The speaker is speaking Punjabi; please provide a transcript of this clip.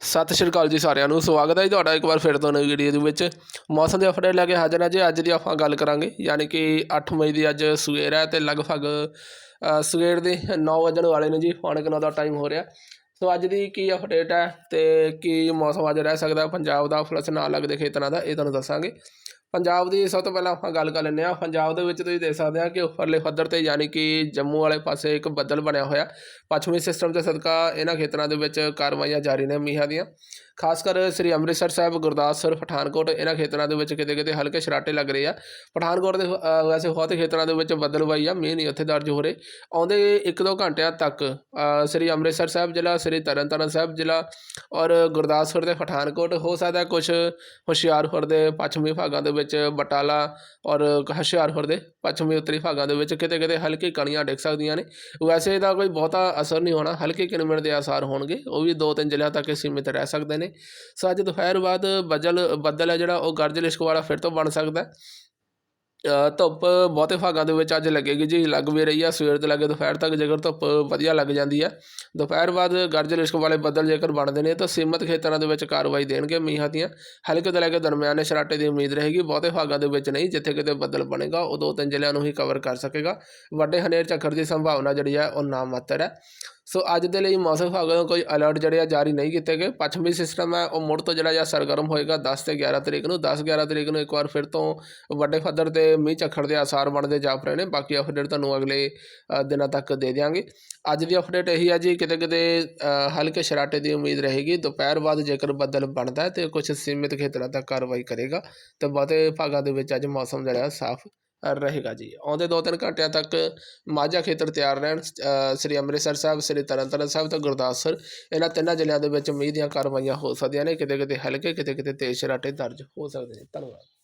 ਸਤਿ ਸ਼੍ਰੀ ਅਕਾਲ ਜੀ ਸਾਰਿਆਂ ਨੂੰ, ਸਵਾਗਤ ਹੈ ਜੀ ਤੁਹਾਡਾ ਇੱਕ ਵਾਰ ਫਿਰ ਤੋਂ ਨਵੀਂ ਵੀਡੀਓ ਦੇ ਵਿੱਚ। ਮੌਸਮ ਦੇ ਅਪਡੇਟ ਲੈ ਕੇ ਹਾਜ਼ਰ ਹਾਂ ਜੀ, ਅੱਜ ਦੀ ਆਪਾਂ ਗੱਲ ਕਰਾਂਗੇ, ਯਾਨੀ ਕਿ 8 ਮਈ ਦੀ ਅੱਜ ਸਵੇਰ ਹੈ ਤੇ ਲਗਭਗ ਸਵੇਰ ਦੇ 9 ਵਜਣ ਵਾਲੇ ਨੇ ਜੀ ਹੁਣ ਕੁ ਨੌ ਦਾ ਟਾਈਮ ਹੋ ਰਿਹਾ। ਸੋ ਅੱਜ ਦੀ ਕੀ ਅਪਡੇਟ ਹੈ ਤੇ ਕੀ ਮੌਸਮ ਅੱਜ ਰਹਿ ਸਕਦਾ, ਪੰਜਾਬ ਦਾ ਪਲੱਸ ਨਾਲ ਲੱਗਦੇ ਖੇਤਰਾਂ ਦਾ, ਇਹ ਤੁਹਾਨੂੰ ਦੱਸਾਂਗੇ। ਪੰਜਾਬ ਦੀ ਸਭ ਤੋਂ ਪਹਿਲਾਂ ਆਪਾਂ ਗੱਲ ਕਰ ਲੈਂਦੇ ਹਾਂ। ਪੰਜਾਬ ਦੇ ਵਿੱਚ ਤੁਸੀਂ ਦੇਖ ਸਕਦੇ ਆ ਕਿ ਉੱਪਰਲੇ ਪੱਧਰ ਤੇ ਯਾਨੀ ਕਿ ਜੰਮੂ ਵਾਲੇ ਪਾਸੇ ਇੱਕ ਬੱਦਲ ਬਣਿਆ ਹੋਇਆ। ਪੱਛਮੀ ਸਿਸਟਮ ਦੇ ਸਦਕਾ ਇਹਨਾਂ ਖੇਤਰਾਂ ਦੇ ਵਿੱਚ ਕਾਰਵਾਈਆਂ ਜਾਰੀ ਨੇ ਮੀਂਹਾਂ ਦੀਆਂ। ਖਾਸ ਕਰ ਸ੍ਰੀ ਅੰਮ੍ਰਿਤਸਰ ਸਾਹਿਬ ਗੁਰਦਾਸਪੁਰ ਪਠਾਨਕੋਟ, ਇਹਨਾਂ ਖੇਤਰਾਂ ਦੇ ਵਿੱਚ ਕਿਤੇ ਕਿਤੇ ਹਲਕੇ ਸ਼ਰਾਟੇ ਲੱਗ ਰਹੇ ਆ। ਪਠਾਨਕੋਟ ਦੇ ਵੈਸੇ ਬਹੁਤ ਖੇਤਰਾਂ ਦੇ ਵਿੱਚ ਬੱਦਲਵਾਈ ਆ, ਮੀਂਹ ਨਹੀਂ ਉੱਥੇ ਦਰਜ ਹੋ ਰਹੇ। ਆਉਂਦੇ ਇੱਕ ਦੋ ਘੰਟਿਆਂ ਤੱਕ ਸ੍ਰੀ ਅੰਮ੍ਰਿਤਸਰ ਸਾਹਿਬ ਜ਼ਿਲ੍ਹਾ, ਸ੍ਰੀ ਤਰਨਤਾਰਨ ਸਾਹਿਬ ਜ਼ਿਲ੍ਹਾ ਔਰ ਗੁਰਦਾਸਪੁਰ ਤੇ ਪਠਾਨਕੋਟ ਹੋ ਸਕਦਾ ਕੁਝ ਹੁਸ਼ਿਆਰਪੁਰ ਦੇ ਪੱਛਮੀ ਭਾਗਾਂ ਦੇ ਵਿੱਚ ਬਟਾਲਾ ਔਰ ਹੁਸ਼ਿਆਰਪੁਰ ਦੇ ਪੱਛਮੀ ਉੱਤਰੀ ਭਾਗਾਂ ਦੇ ਵਿੱਚ ਕਿਤੇ ਕਿਤੇ ਹਲਕੀ ਕਣੀਆਂ ਡਿੱਗ ਸਕਦੀਆਂ ਨੇ। ਵੈਸੇ ਇਹਦਾ ਕੋਈ ਬਹੁਤਾ ਅਸਰ ਨਹੀਂ ਹੋਣਾ, ਹਲਕੇ ਕਿਣਮਿਣ ਦੇ ਆਸਾਰ ਹੋਣਗੇ, ਉਹ ਵੀ ਦੋ ਤਿੰਨ ਜ਼ਿਲ੍ਹਿਆਂ ਤੱਕ ਸੀਮਿਤ ਰਹਿ ਸਕਦੇ ਨੇ। ਸੋ ਅੱਜ ਦੁਪਹਿਰ ਬਾਅਦ ਬੱਦਲ ਬੱਦਲ ਹੈ ਜਿਹੜਾ, ਉਹ ਗਰਜ ਲਿਸ਼ਕ ਵਾਲਾ ਫਿਰ ਤੋਂ ਬਣ ਸਕਦਾ ਧੁੱਪ ਬਹੁਤੇ ਭਾਗਾਂ ਦੇ ਵਿੱਚ ਅੱਜ ਲੱਗੇਗੀ ਜੀ, ਲੱਗ ਵੀ ਰਹੀ ਆ, ਸਵੇਰ ਤੋਂ ਲੈ ਦੁਪਹਿਰ ਤੱਕ ਜੇਕਰ ਧੁੱਪ ਵਧੀਆ ਲੱਗ ਜਾਂਦੀ ਆ। ਦੁਪਹਿਰ ਬਾਅਦ ਗਰਜ ਲਿਸ਼ਕ ਵਾਲੇ ਬੱਦਲ ਜੇਕਰ ਬਣਦੇ ਨੇ, ਤਾਂ ਸੀਮਤ ਖੇਤਰਾਂ ਦੇ ਵਿੱਚ ਕਾਰਵਾਈ ਦੇਣਗੇ ਮੀਂਹਾਂ ਦੀਆਂ। ਹਲਕੇ ਤੋਂ ਲੈ ਕੇ ਦਰਮਿਆਨੇ ਸ਼ਰਾਟੇ ਦੀ ਉਮੀਦ ਰਹੇਗੀ, ਬਹੁਤੇ ਭਾਗਾਂ ਦੇ ਵਿੱਚ ਨਹੀਂ, ਜਿੱਥੇ ਕਿਤੇ ਬੱਦਲ ਬਣੇਗਾ, ਉਹ ਦੋ ਤਿੰਨ ਜ਼ਿਲ੍ਹਿਆਂ ਨੂੰ ਹੀ ਕਵਰ ਕਰ ਸਕੇਗਾ। ਵੱਡੇ ਹਨੇਰ ਝੱਖੜ ਦੀ ਸੰਭਾਵਨਾ ਜਿਹੜੀ ਹੈ ਉਹ ਨਾ ਮਾਤਰ ਹੈ। ਸੋ ਅੱਜ ਦੇ ਲਈ ਮੌਸਮ ਵਿਭਾਗ ਵੱਲੋਂ ਕੋਈ ਅਲਰਟ ਜਿਹੜੇ ਆ ਜਾਰੀ ਨਹੀਂ ਕੀਤੇ ਗਏ, ਪੱਛਮੀ ਸਿਸਟਮ ਹੈ, ਉਹ ਮੁੜ ਤੋਂ ਜਿਹੜਾ ਜਾਂ ਸਰਗਰਮ ਹੋਏਗਾ 10 ਤੇ 11 ਤਰੀਕ ਨੂੰ। 10 11 ਤਰੀਕ ਨੂੰ ਇੱਕ ਵਾਰ ਫਿਰ ਤੋਂ ਵੱਡੇ ਪੱਧਰ ਤੇ ਮੀਂਹ ਝੱਖੜ ਦੇ ਆਸਾਰ ਬਣਦੇ ਜਾ ਰਹੇ ਨੇ। ਬਾਕੀ ਅਪਡੇਟ ਤੁਹਾਨੂੰ ਅਗਲੇ ਦਿਨਾਂ ਤੱਕ ਦੇ ਦਿਆਂਗੇ। ਅੱਜ ਦੀ ਅਪਡੇਟ ਇਹੀ ਹੈ ਜੀ ਕਿਤੇ ਕਿਤੇ ਹਲਕੇ ਸ਼ਰਾਟੇ ਦੀ ਉਮੀਦ ਰਹੇਗੀ। ਦੁਪਹਿਰ ਬਾਅਦ ਜੇਕਰ ਬੱਦਲ ਬਣਦਾ ਹੈ ਤੇ ਕੁਝ ਸੀਮਿਤ ਖੇਤਰਾਂ ਤੱਕ ਕਾਰਵਾਈ ਕਰੇਗਾ। ਤੇ ਬਹੁਤੇ ਭਾਗਾਂ ਦੇ ਵਿੱਚ ਅੱਜ ਮੌਸਮ ਜਿਹੜਾ ਸਾਫ਼ ਰਹੇਗਾ ਜੀ। ਆਉਂਦੇ ਦੋ ਤਿੰਨ ਘੰਟਿਆਂ ਤੱਕ ਮਾਝਾ ਖੇਤਰ ਤਿਆਰ ਰਹਿਣ ਸ੍ਰੀ ਅੰਮ੍ਰਿਤਸਰ ਸਾਹਿਬ, ਸ੍ਰੀ ਤਰਨਤਾਰਨ ਸਾਹਿਬ ਤੇ ਗੁਰਦਾਸਪੁਰ ਇਹਨਾਂ ਤਿੰਨਾਂ ਜ਼ਿਲ੍ਹਿਆਂ ਦੇ ਵਿੱਚ ਮੀਂਹ ਦੀਆਂ ਕਾਰਵਾਈਆਂ ਹੋ ਸਕਦੀਆਂ ਨੇ ਕਿਤੇ ਕਿਤੇ ਹਲਕੇ ਕਿਤੇ ਕਿਤੇ ਤੇਜ਼ ਛਰਾਟੇ ਦਰਜ ਹੋ ਸਕਦੇ ਨੇ। ਧੰਨਵਾਦ।